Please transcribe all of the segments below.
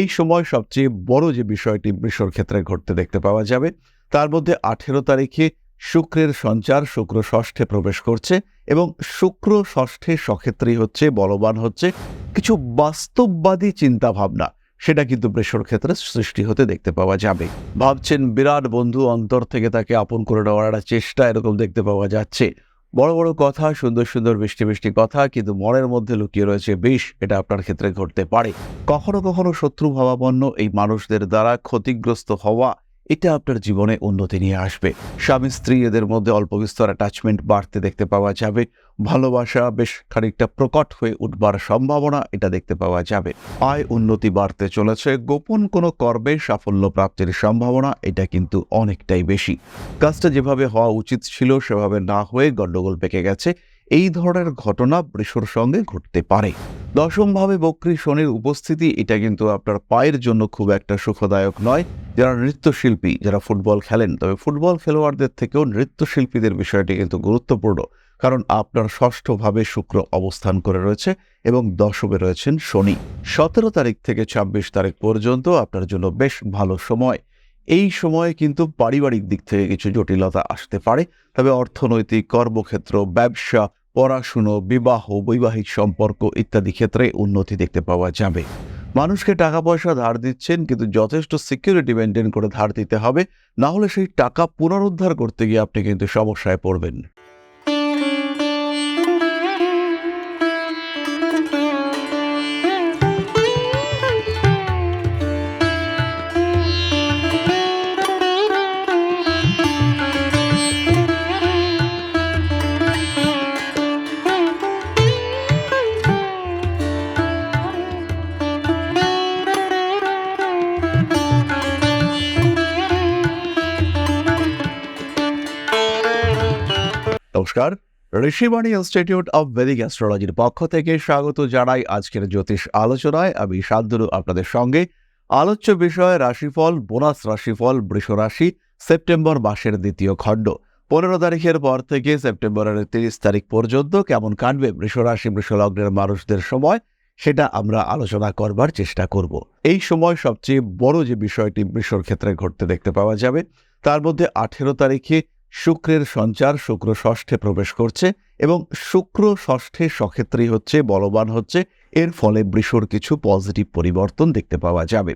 এই সময় সবচেয়ে বড় যে বিষয়টি বৃষর ক্ষেত্রে ঘটতে দেখতে পাওয়া যাবে, তার মধ্যে আঠেরো তারিখে শুক্রের সঞ্চার, শুক্র ষষ্ঠে প্রবেশ করছে এবং শুক্র ষষ্ঠে সক্ষেত্রেই হচ্ছে, বলবান হচ্ছে কিছু বাস্তববাদী চিন্তা ভাবনা সেটা কিন্তু বৃষর ক্ষেত্রে সৃষ্টি হতে দেখতে পাওয়া যাবে। ভাবছেন বিরাট বন্ধু অন্তর থেকে তাকে আপন করে নেওয়ার একটা চেষ্টা এরকম দেখতে পাওয়া যাচ্ছে। বড় বড় কথা, সুন্দর সুন্দর মিষ্টি মিষ্টি কথা, কিন্তু মনের মধ্যে লুকিয়ে রয়েছে বিষ, এটা আপনার ক্ষেত্রে ঘটতে পারে। কখনো কখনো শত্রু ভাবাপন্ন এই মানুষদের দ্বারা ক্ষতিগ্রস্ত হওয়া এটা আপনার জীবনে উন্নতি নিয়ে আসবে। স্বামী, স্ত্রী এদের মধ্যে অল্প বিস্তর অ্যাটাচমেন্ট বাড়তে দেখতে পাওয়া যাবে। ভালোবাসা বেশ খানিকটা প্রকট হয়ে উঠবার সম্ভাবনা এটা দেখতে পাওয়া যাবে। আয় উন্নতি বাড়তে চলেছে। গোপন কোনো কর্মে সাফল্য প্রাপ্তির সম্ভাবনা এটা কিন্তু অনেকটাই বেশি। কাজটা যেভাবে হওয়া উচিত ছিল, সেভাবে না হয়ে গণ্ডগোল পেকে গেছে। এই ধরনের ঘটনা বৃষর সঙ্গে ঘটতে পারে। দশমভাবে বক্রী শনির উপস্থিতি, এটা কিন্তু আপনার পায়ের জন্য খুব একটা সুখদায়ক নয়। যারা নৃত্যশিল্পী, যারা ফুটবল খেলেন, তবে ফুটবল খেলোয়াড়দের থেকেও নৃত্যশিল্পীদের বিষয়টি কিন্তু গুরুত্বপূর্ণ। কারণ আপনার ষষ্ঠভাবে শুক্র অবস্থান করে রয়েছে এবং দশমে রয়েছেন শনি। সতেরো তারিখ থেকে ছাব্বিশ তারিখ পর্যন্ত আপনার জন্য বেশ ভালো সময়। এই সময়ে কিন্তু পারিবারিক দিক থেকে কিছু জটিলতা আসতে পারে। তবে অর্থনৈতিক কর্মক্ষেত্র, ব্যবসা পড়াশুনো, বিবাহ, বৈবাহিক সম্পর্ক ইত্যাদি ক্ষেত্রে উন্নতি দেখতে পাওয়া যাবে। মানুষকে টাকা পয়সা ধার দিচ্ছেন, কিন্তু যথেষ্ট সিকিউরিটি মেনটেন করে ধার দিতে হবে। না হলে সেই টাকা পুনরুদ্ধার করতে গিয়ে আপনি কিন্তু সমস্যায় পড়বেন। নমস্কার। ঋষিবাণী ইনস্টিটিউট অব ভেদিক অ্যাস্ট্রোলজির পক্ষ থেকে স্বাগত জানাই আজকের জ্যোতিষ আলোচনায়। আমি শান্তনু, আপনাদের সঙ্গে। আলোচ্য বিষয় রাশিফল, বোনাস রাশিফল, বৃষ রাশি, সেপ্টেম্বর মাসের দ্বিতীয় খণ্ড। পনেরো তারিখের পর থেকে সেপ্টেম্বরের তিরিশ তারিখ পর্যন্ত কেমন কাটবে বৃষ রাশি, বৃষ লগ্নের মানুষদের সময়, সেটা আমরা আলোচনা করবার চেষ্টা করব। এই সময় সবচেয়ে বড় যে বিষয়টি বৃষর ক্ষেত্রে ঘটতে দেখতে পাওয়া যাবে, তার মধ্যে আঠেরো তারিখে শুক্রের সঞ্চার শুক্র ষষ্ঠে প্রবেশ করছে এবং শুক্র ষষ্ঠে সক্ষেত্রেই হচ্ছে, বলবান হচ্ছে, এর ফলে বৃষর কিছু পজিটিভ পরিবর্তন দেখতে পাওয়া যাবে।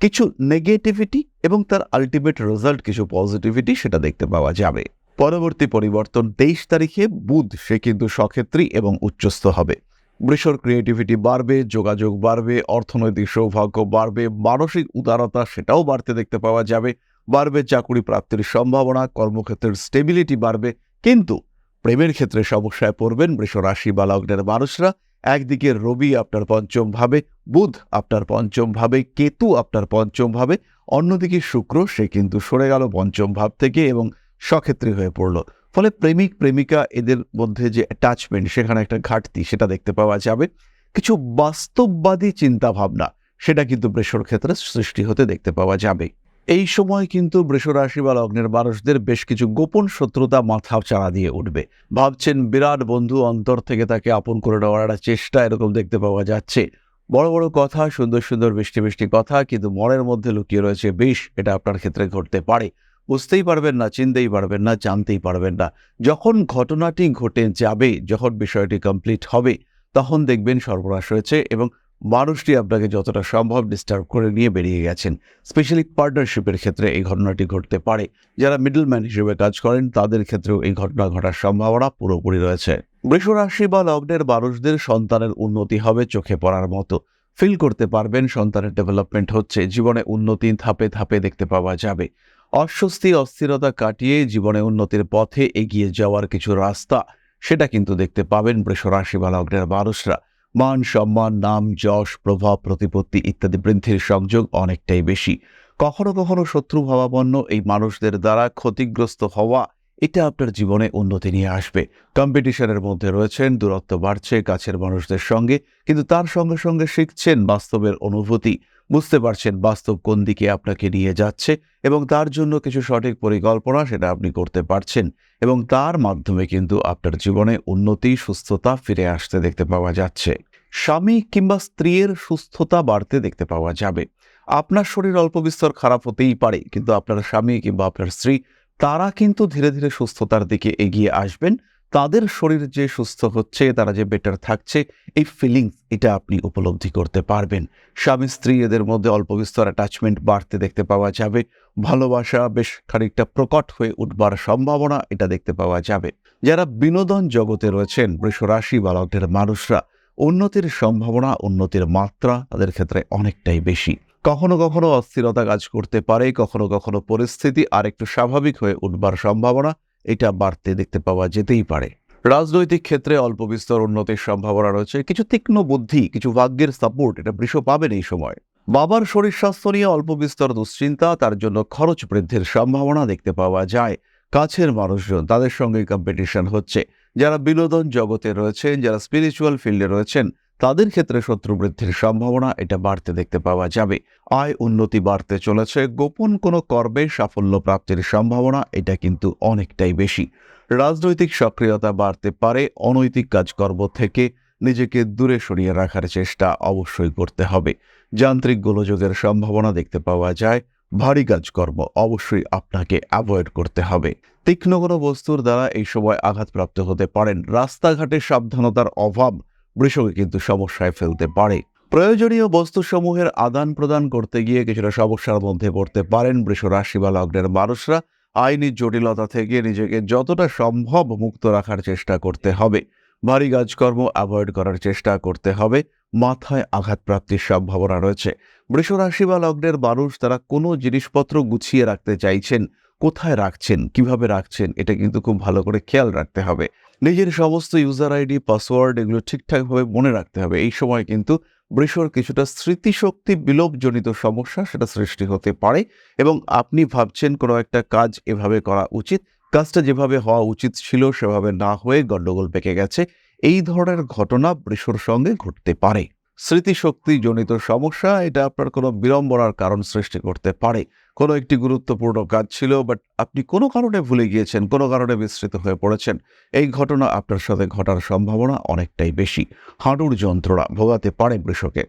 কিছু নেগেটিভিটি এবং তার আলটিমেট রেজাল্ট কিছু পজিটিভিটি সেটা দেখতে পাওয়া যাবে। পরবর্তী পরিবর্তন তেইশ তারিখে বুধ, সে কিন্তু সক্ষেত্রী এবং উচ্চস্থ হবে। বৃষর ক্রিয়েটিভিটি বাড়বে, যোগাযোগ বাড়বে, অর্থনৈতিক সৌভাগ্য বাড়বে, মানসিক উদারতা সেটাও বাড়তে দেখতে পাওয়া যাবে। বাড়বে, চাকুরি প্রাপ্তির সম্ভাবনা, কর্মক্ষেত্রের স্টেবিলিটি বাড়বে। কিন্তু প্রেমের ক্ষেত্রে সমস্যায় পড়বেন রাশি বা লগ্নের মানুষরা। একদিকে রবি আপনার পঞ্চম ভাবে, বুধ আপনার পঞ্চম ভাবে, কেতু আপনার পঞ্চম ভাবে, অন্যদিকে শুক্র সে কিন্তু সরে গেল পঞ্চম ভাব থেকে এবং সক্ষেত্রী হয়ে পড়ল। ফলে প্রেমিক, প্রেমিকা এদের মধ্যে যে অ্যাটাচমেন্ট সেখানে একটা ঘাটতি সেটা দেখতে পাওয়া যাবে। কিছু বাস্তববাদী চিন্তাভাবনা সেটা কিন্তু বৃষর ক্ষেত্রে সৃষ্টি হতে দেখতে পাওয়া যাবে। এই সময় কিন্তু বৃষ রাশি বা লগ্নের মানুষদের বেশ কিছু গোপন শত্রুতা মাথা চাড়া দিয়ে উঠবে। ভাবছেন বিরাট বন্ধু অন্তর থেকে তাকে আপন করে নেওয়ার একটা চেষ্টা এরকম দেখতে পাওয়া যাচ্ছে। বড় বড় কথা, সুন্দর সুন্দর, মিষ্টি মিষ্টি কথা, কিন্তু মনের মধ্যে লুকিয়ে রয়েছে বিষ এটা আপনার ক্ষেত্রে ঘটতে পারে। বুঝতেই পারবেন না, চিনতেই পারবেন না, জানতেই পারবেন না। যখন ঘটনাটি ঘটে যাবে, যখন বিষয়টি কমপ্লিট হবে, তখন দেখবেন সর্বনাশ হয়েছে এবং মানুষটি আপনাকে যতটা সম্ভব ডিস্টার্ব করে নিয়ে বেরিয়ে গেছেন। স্পেশালি পার্টনারশিপের ক্ষেত্রে এই ঘটনাটি ঘটতে পারে। যারা মিডলম্যান হিসেবে কাজ করেন, তাদের ক্ষেত্রেও এই ঘটনা ঘটার সম্ভাবনা পুরোপুরি রয়েছে। বৃষ রাশি বা লগ্নের মানুষদের সন্তানের উন্নতি হবে চোখে পড়ার মতো। ফিল করতে পারবেন, সন্তানের ডেভেলপমেন্ট হচ্ছে। জীবনে উন্নতি ধাপে ধাপে দেখতে পাওয়া যাবে। অস্বস্তি, অস্থিরতা কাটিয়ে জীবনে উন্নতির পথে এগিয়ে যাওয়ার কিছু রাস্তা, সেটা কিন্তু দেখতে পাবেন বৃষ রাশি বা লগ্নের মানুষরা। মান সম্মান, নাম, যশ, প্রভাব, প্রতিপত্তি ইত্যাদি বৃদ্ধির সংযোগ অনেকটাই বেশি। কখনো কখনো শত্রু ভাবাপন্ন এই মানুষদের দ্বারা ক্ষতিগ্রস্ত হওয়া, এটা আপনার জীবনে উন্নতি নিয়ে আসবে। কম্পিটিশনের মধ্যে রয়েছেন, দূরত্ব বাড়ছে, কাছের মানুষদের সঙ্গে, কিন্তু তার সঙ্গে সঙ্গে শিখছেন বাস্তবের অনুভূতি। বুঝতে পারছেন বাস্তব কোন দিকে আপনাকে নিয়ে যাচ্ছে এবং তার জন্য কিছু সঠিক পরিকল্পনা সেটা আপনি করতে পারছেন এবং তার মাধ্যমে কিন্তু আপনার জীবনে উন্নতি, সুস্থতা ফিরে আসতে দেখতে পাওয়া যাচ্ছে। স্বামী কিংবা স্ত্রীর সুস্থতা বাড়তে দেখতে পাওয়া যাবে। আপনার শরীর অল্প বিস্তর খারাপ হতেই পারে, কিন্তু আপনার স্বামী কিংবা আপনার স্ত্রী, তারা কিন্তু ধীরে ধীরে সুস্থতার দিকে এগিয়ে আসবেন তাদের শরীর যে সুস্থ হচ্ছে, তারা যে বেটার থাকছে, এই ফিলিংস এটা আপনি উপলব্ধি করতে পারবেন। স্বামী, স্ত্রী এদের মধ্যে অল্প বিস্তর অ্যাটাচমেন্ট বাড়তে দেখতে পাওয়া যাবে। ভালোবাসা বেশ খানিকটা প্রকট হয়ে উঠবার সম্ভাবনা এটা দেখতে পাওয়া যাবে। যারা বিনোদন জগতে রয়েছেন, বৃষরাশি বা লগ্নের মানুষরা, উন্নতির সম্ভাবনা, উন্নতির মাত্রা তাদের ক্ষেত্রে অনেকটাই বেশি। কখনো কখনো অস্থিরতা কাজ করতে পারে, কখনো কখনো পরিস্থিতি আরেকটু স্বাভাবিক হয়ে উঠবার সম্ভাবনা। এটা বাড়তে দেখতে পাওয়া যেতেই পারে। রাজনৈতিক ক্ষেত্রে অল্প বিস্তর উন্নতির সম্ভাবনা রয়েছে। কিছু তীক্ষ্ণ বুদ্ধি, কিছু ভাগ্যের সাপোর্ট এটা বৃষ পাবেন এই সময়। বাবার শরীর স্বাস্থ্য নিয়ে অল্প বিস্তর দুশ্চিন্তা, তার জন্য খরচ বৃদ্ধির সম্ভাবনা দেখতে পাওয়া যায়। কাছের মানুষজন, তাদের সঙ্গে কম্পিটিশন হচ্ছে। যারা বিনোদন জগতে রয়েছেন, যারা স্পিরিচুয়াল ফিল্ডে রয়েছেন তাদের ক্ষেত্রে শত্রু বৃদ্ধির সম্ভাবনা এটা বাড়তে দেখতে পাওয়া যাবে। আয় উন্নতি বাড়তে চলেছে, গোপন কোনো কর্মে সাফল্য প্রাপ্তির সম্ভাবনা এটা কিন্তু অনেকটাই বেশি। রাজনৈতিক সক্রিয়তা বাড়তে পারে, অনৈতিক কাজকর্ম থেকে নিজেকে দূরে সরিয়ে রাখার চেষ্টা অবশ্যই করতে হবে। যান্ত্রিক গোলযোগের সম্ভাবনা দেখতে পাওয়া যায়, ভারী কাজকর্ম অবশ্যই আপনাকে অ্যাভয়েড করতে হবে। তীক্ষ্ণ কোনো বস্তুর দ্বারা এই সময় আঘাতপ্রাপ্ত হতে পারেন, রাস্তাঘাটে সাবধানতার অভাব বৃষকে কিন্তু সমস্যায় ফেলতে পারে। প্রয়োজনীয় বস্তুসমূহের আদান প্রদান করতে গিয়ে কিছুটা সমস্যার মধ্যে পড়তে পারেন বৃষ রাশি বা লগ্নের মানুষরা। আইনি জটিলতা থেকে নিজেকে যতটা সম্ভব মুক্ত রাখার চেষ্টা করতে হবে। ভারী কাজকর্ম অ্যাভয়েড করার চেষ্টা করতে হবে। মাথায় আঘাতপ্রাপ্তির সম্ভাবনা রয়েছে। বৃষ রাশি বা লগ্নের মানুষ তারা কোনো জিনিসপত্র গুছিয়ে রাখতে চাইছেন, কোথায় রাখছেন, কীভাবে রাখছেন, এটা কিন্তু খুব ভালো করে খেয়াল রাখতে হবে। নিজের সমস্ত ইউজার আইডি পাসওয়ার্ড এগুলো ঠিকঠাকভাবে মনে রাখতে হবে। এই সময় কিন্তু বৃষর কিছুটা স্মৃতিশক্তি বিলোপজনিত সমস্যা সেটা সৃষ্টি হতে পারে এবং আপনি ভাবছেন কোনো একটা কাজ এভাবে করা উচিত। কাজটা যেভাবে হওয়া উচিত ছিল সেভাবে না হয়ে গণ্ডগোল পেকে গেছে। এই ধরনের ঘটনা বৃষর সঙ্গে ঘটতে পারে। স্মৃতিশক্তিজনিত সমস্যা, এটা আপনার কোনো বিড়ম্বনার কারণ সৃষ্টি করতে পারে। কোনো একটি গুরুত্বপূর্ণ কাজ ছিল বাট আপনি কোনো কারণে ভুলে গিয়েছেন, কোনো কারণে বিস্তৃত হয়ে পড়েছেন, এই ঘটনা আপনার সাথে ঘটার সম্ভাবনা অনেকটাই বেশি। হাঁটুর যন্ত্রণা ভোগাতে পারে বৃষকে।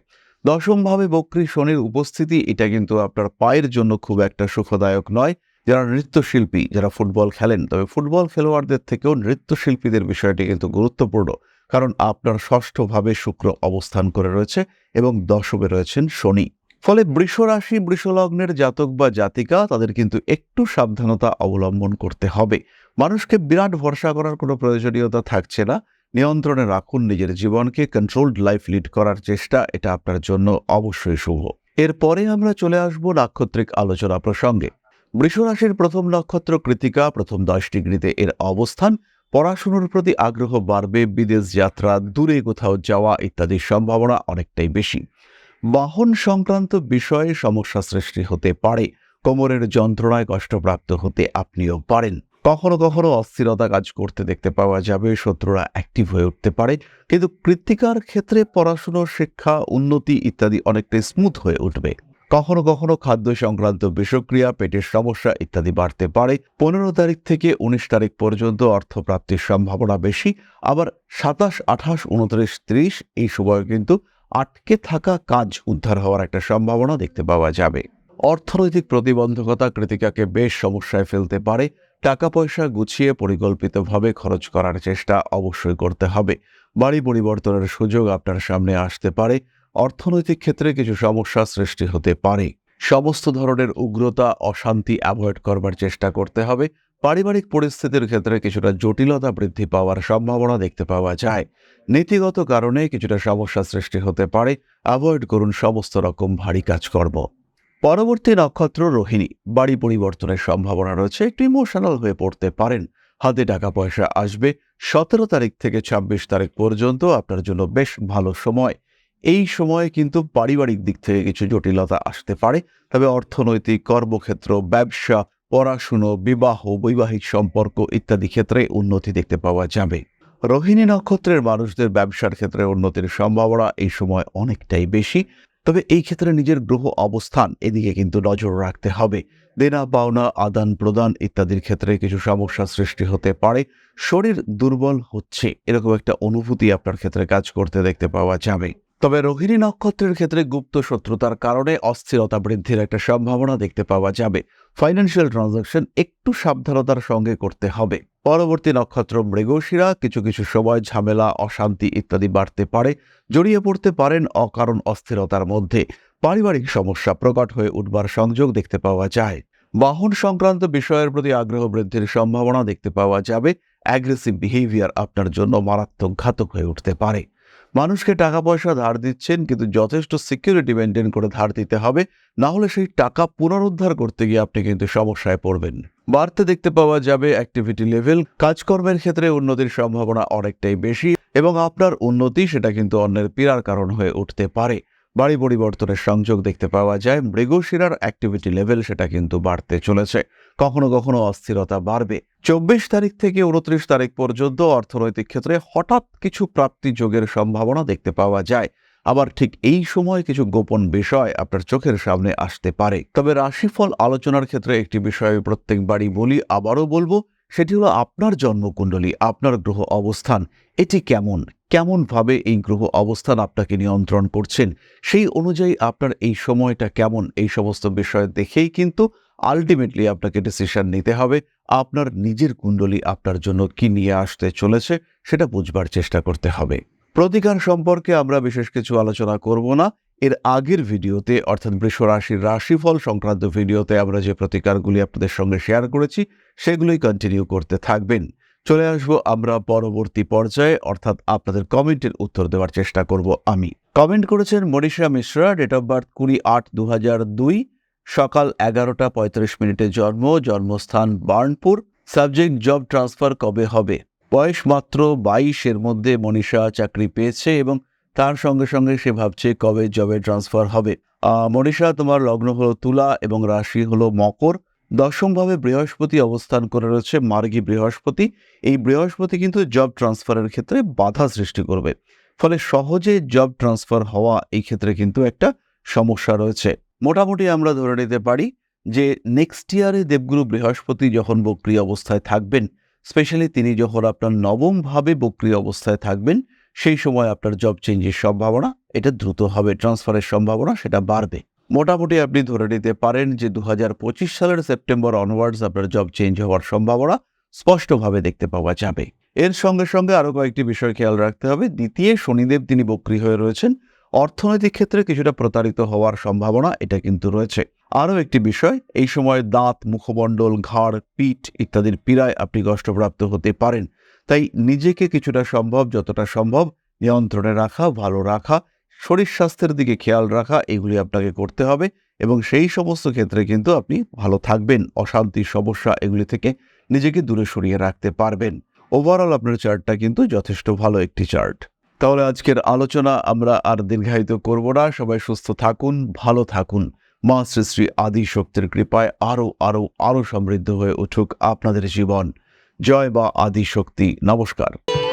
দশমভাবে বক্রী শনির উপস্থিতি, এটা কিন্তু আপনার পায়ের জন্য খুব একটা সুখদায়ক নয়। যারা নৃত্যশিল্পী, যারা ফুটবল খেলেন, তবে ফুটবল খেলোয়াড়দের থেকেও নৃত্যশিল্পীদের বিষয়টি কিন্তু গুরুত্বপূর্ণ, কারণ আপনার ষষ্ঠভাবে শুক্র অবস্থান করে রয়েছে এবং দশমে রয়েছেন শনি। ফলে বৃষ রাশি বৃষলগ্নের জাতক বা জাতিকা, তাদের কিন্তু একটু সাবধানতা অবলম্বন করতে হবে। মানুষকে বিরাট ভরসা করার কোনো প্রয়োজনীয়তা থাকছে না। নিয়ন্ত্রণে রাখুন নিজের জীবনকে কন্ট্রোলড লাইফ লিড করার চেষ্টা, এটা আপনার জন্য অবশ্যই শুভ। এরপরে আমরা চলে আসব নাক্ষত্রিক আলোচনা প্রসঙ্গে। বৃষরাশির প্রথম নক্ষত্র কৃতিকা, প্রথম দশ ডিগ্রিতে এর অবস্থান। পড়াশুনোর প্রতি আগ্রহ বাড়বে, বিদেশ যাত্রা, দূরে কোথাও যাওয়া ইত্যাদির সম্ভাবনা অনেকটাই বেশি। বাহন সংক্রান্ত বিষয়ে সমস্যা সৃষ্টি হতে পারে। কোমরের যন্ত্রণায় কষ্টপ্রাপ্ত হতে আপনিও পারেন। কখনো কখনো অস্থিরতা কাজ করতে দেখতে পাওয়া যাবে, শত্রুরা অ্যাক্টিভ হয়ে উঠতে পারে। কিন্তু কৃত্তিকার ক্ষেত্রে পড়াশুনো, শিক্ষা, উন্নতি ইত্যাদি অনেকটাই স্মুথ হয়ে উঠবে। কখনো কখনো খাদ্য সংক্রান্ত বিষক্রিয়া, পেটের সমস্যা ইত্যাদি বাড়তে পারে। পনেরো তারিখ থেকে উনিশ তারিখ পর্যন্ত অর্থপ্রাপ্তির সম্ভাবনা বেশি। আবার সাতাশ, আঠাশ, উনত্রিশ, ত্রিশ এই সময় কিন্তু আটকে থাকা কাজ উদ্ধার হওয়ার একটা সম্ভাবনা দেখতে পাওয়া যাবে। অর্থনৈতিক প্রতিবন্ধকতা কৃতিকাকে বেশ সমস্যায় ফেলতে পারে। টাকা পয়সা গুছিয়ে পরিকল্পিতভাবে খরচ করার চেষ্টা অবশ্যই করতে হবে। বাড়ি পরিবর্তনের সুযোগ আপনার সামনে আসতে পারে। অর্থনৈতিক ক্ষেত্রে কিছু সমস্যা সৃষ্টি হতে পারে। সমস্ত ধরনের উগ্রতা, অশান্তি অ্যাভয়েড করবার চেষ্টা করতে হবে। পারিবারিক পরিস্থিতির ক্ষেত্রে কিছুটা জটিলতা বৃদ্ধি পাওয়ার সম্ভাবনা দেখতে পাওয়া যায়। নীতিগত কারণে কিছুটা সমস্যা সৃষ্টি হতে পারে। অ্যাভয়েড করুন সমস্ত রকম ভারী কাজকর্ম। পরবর্তী নক্ষত্র রোহিণী। বাড়ি পরিবর্তনের সম্ভাবনা রয়েছে। একটু ইমোশনাল হয়ে পড়তে পারেন। হাতে টাকা পয়সা আসবে। সতেরো তারিখ থেকে ছাব্বিশ তারিখ পর্যন্ত আপনার জন্য বেশ ভালো সময়। এই সময়ে কিন্তু পারিবারিক দিক থেকে কিছু জটিলতা আসতে পারে। তবে অর্থনৈতিক কর্মক্ষেত্র, ব্যবসা পড়াশুনো, বিবাহ, বৈবাহিক সম্পর্ক ইত্যাদি ক্ষেত্রে উন্নতি দেখতে পাওয়া যাবে। রোহিণী নক্ষত্রের মানুষদের ব্যবসার ক্ষেত্রে উন্নতির সম্ভাবনা এই সময় অনেকটাই বেশি। তবে এই ক্ষেত্রে নিজের গ্রহ অবস্থান এদিকে কিন্তু নজর রাখতে হবে। দেনা, পাওনা, আদান প্রদান ইত্যাদির ক্ষেত্রে কিছু সমস্যা সৃষ্টি হতে পারে। শরীর দুর্বল হচ্ছে, এরকম একটা অনুভূতি আপনার ক্ষেত্রে কাজ করতে দেখতে পাওয়া যাবে। তবে রোহিণী নক্ষত্রের ক্ষেত্রে গুপ্ত শত্রুতার কারণে অস্থিরতা বৃদ্ধির একটা সম্ভাবনা দেখতে পাওয়া যাবে। ফাইন্যান্সিয়াল ট্রানজাকশন একটু সাবধানতার সঙ্গে করতে হবে। পরবর্তী নক্ষত্র মৃগশিরা, কিছু কিছু সময় ঝামেলা, অশান্তি ইত্যাদি বাড়তে পারে, জড়িয়ে পড়তে পারেন অকারণ অস্থিরতার মধ্যে। পারিবারিক সমস্যা প্রকট হয়ে উঠবার সংযোগ দেখতে পাওয়া যায়। বাহন সংক্রান্ত বিষয়ের প্রতি আগ্রহ বৃদ্ধির সম্ভাবনা দেখতে পাওয়া যাবে। অ্যাগ্রেসিভ বিহেভিয়ার আপনার জন্য মারাত্মক ঘাতক হয়ে উঠতে পারে। মানুষকে টাকা পয়সা ধার দিচ্ছেন, কিন্তু যথেষ্ট সিকিউরিটি মেনটেন করে ধার দিতে হবে। না হলে সেই টাকা পুনরুদ্ধার করতে গিয়ে আপনি কিন্তু সমস্যায় পড়বেন। বাড়তে দেখতে পাওয়া যাবে অ্যাক্টিভিটি লেভেল কাজকর্মের ক্ষেত্রে উন্নতির সম্ভাবনা অনেকটাই বেশি এবং আপনার উন্নতি সেটা কিন্তু অন্যের পীড়ার কারণ হয়ে উঠতে পারে। বাড়ি পরিবর্তনের সংযোগ দেখতে পাওয়া যায়। মৃগশিরার অ্যাক্টিভিটি লেভেল সেটা কিন্তু বাড়তে চলেছে। কখনো কখনো অস্থিরতা বাড়বে। চব্বিশ তারিখ থেকে উনত্রিশ তারিখ পর্যন্ত অর্থনৈতিক ক্ষেত্রে হঠাৎ কিছু প্রাপ্তি যোগের সম্ভাবনা দেখতে পাওয়া যায়। আবার ঠিক এই সময় কিছু গোপন বিষয় আপনার চোখের সামনে আসতে পারে। তবে রাশিফল আলোচনার ক্ষেত্রে একটি বিষয় প্রত্যেকবারই বলি, আবারও বলব, সেটি হলো আপনার জন্মকুণ্ডলী, আপনার গ্রহ অবস্থান, এটি কেমন? কেমনভাবে এই গ্রহ অবস্থান আপনাকে নিয়ন্ত্রণ করছেন? সেই অনুযায়ী আপনার এই সময়টা কেমন? এই সমস্ত বিষয় দেখেই কিন্তু আলটিমেটলি আপনাকে ডিসিশন নিতে হবে। আপনার নিজের কুণ্ডলী আপনার জন্য কি নিয়ে আসতে চলেছে, সেটা বুঝবার চেষ্টা করতে হবে। প্রতিকার সম্পর্কে আমরা বিশেষ কিছু আলোচনা করব না। এর আগের ভিডিওতে, অর্থাৎ বৃষ রাশির রাশিফল সংক্রান্ত ভিডিওতে আমরা যে প্রতিকারগুলি আপনাদের সঙ্গে শেয়ার করেছি, সেগুলোই কন্টিনিউ করতে থাকবেন। চলে আসব আমরা পরবর্তী পর্যায়ে, অর্থাৎ আপনাদের কমেন্টের উত্তর দেওয়ার চেষ্টা করব আমি। কমেন্ট করেছেন Manisha Mishra date of birth কুড়ি আট দু দুই। সকাল এগারোটা পঁয়ত্রিশ মিনিটে জন্ম, জন্মস্থান বার্নপুর। সাবজেক্ট জব ট্রান্সফার কবে হবে? বয়স মাত্র বাইশের মধ্যে মনীষা চাকরি পেয়েছে এবং তার সঙ্গে সঙ্গে সে ভাবছে কবে জবে ট্রান্সফার হবে। মনীষা, তোমার লগ্ন হলো তুলা এবং রাশি হলো মকর। দশমভাবে বৃহস্পতি অবস্থান করে রয়েছে মার্গী বৃহস্পতি। এই বৃহস্পতি কিন্তু জব ট্রান্সফারের ক্ষেত্রে বাধা সৃষ্টি করবে। ফলে সহজে জব ট্রান্সফার হওয়া এই ক্ষেত্রে কিন্তু একটা সমস্যা রয়েছে। মোটামুটি আমরা ধরে নিতে পারি যে নেক্সট ইয়ারে দেবগুরু বৃহস্পতি যখন বক্রিয় অবস্থায় থাকবেন স্পেশালি তিনি যখন আপনার নবমভাবে বক্রিয় অবস্থায় থাকবেন, সেই সময় আপনার জব চেঞ্জের সম্ভাবনা, এটা দ্রুত হবে ট্রান্সফারের সম্ভাবনা সেটা বাড়বে। মোটামুটি আপনি ধরে নিতে পারেন যে দু হাজার পঁচিশ সালের সেপ্টেম্বর অনওয়ার্ডস আপনার জব চেঞ্জ হওয়ার সম্ভাবনা স্পষ্টভাবে দেখতে পাওয়া যাবে। এর সঙ্গে সঙ্গে আরও কয়েকটি বিষয় খেয়াল রাখতে হবে। দ্বিতীয় শনিদেব তিনি বক্রী হয়ে রয়েছেন। অর্থনৈতিক ক্ষেত্রে কিছুটা প্রতারিত হওয়ার সম্ভাবনা এটা কিন্তু রয়েছে। আরও একটি বিষয়, এই সময় দাঁত, মুখমণ্ডল, ঘাড়, পিঠ ইত্যাদির পীড়ায় আপনি কষ্টপ্রাপ্ত হতে পারেন। তাই নিজেকে কিছুটা সম্ভব, যতটা সম্ভব নিয়ন্ত্রণে রাখা, ভালো রাখা, শরীর স্বাস্থ্যের দিকে খেয়াল রাখা, এগুলি আপনাকে করতে হবে এবং সেই সমস্ত ক্ষেত্রে কিন্তু আপনি ভালো থাকবেন। অশান্তি সমস্যা এগুলি থেকে নিজেকে দূরে সরিয়ে রাখতে পারবেন। ওভারঅল আপনার চার্টটা কিন্তু যথেষ্ট ভালো একটি চার্ট তাহলে আজকের আলোচনা আমরা আর দীর্ঘায়িত করব না। সবাই সুস্থ থাকুন, ভালো থাকুন। মা শ্রী শ্রী আদি শক্তির কৃপায় আরও আরও আরও সমৃদ্ধ হয়ে উঠুক আপনাদের জীবন। জয় বা আদি শক্তি। নমস্কার।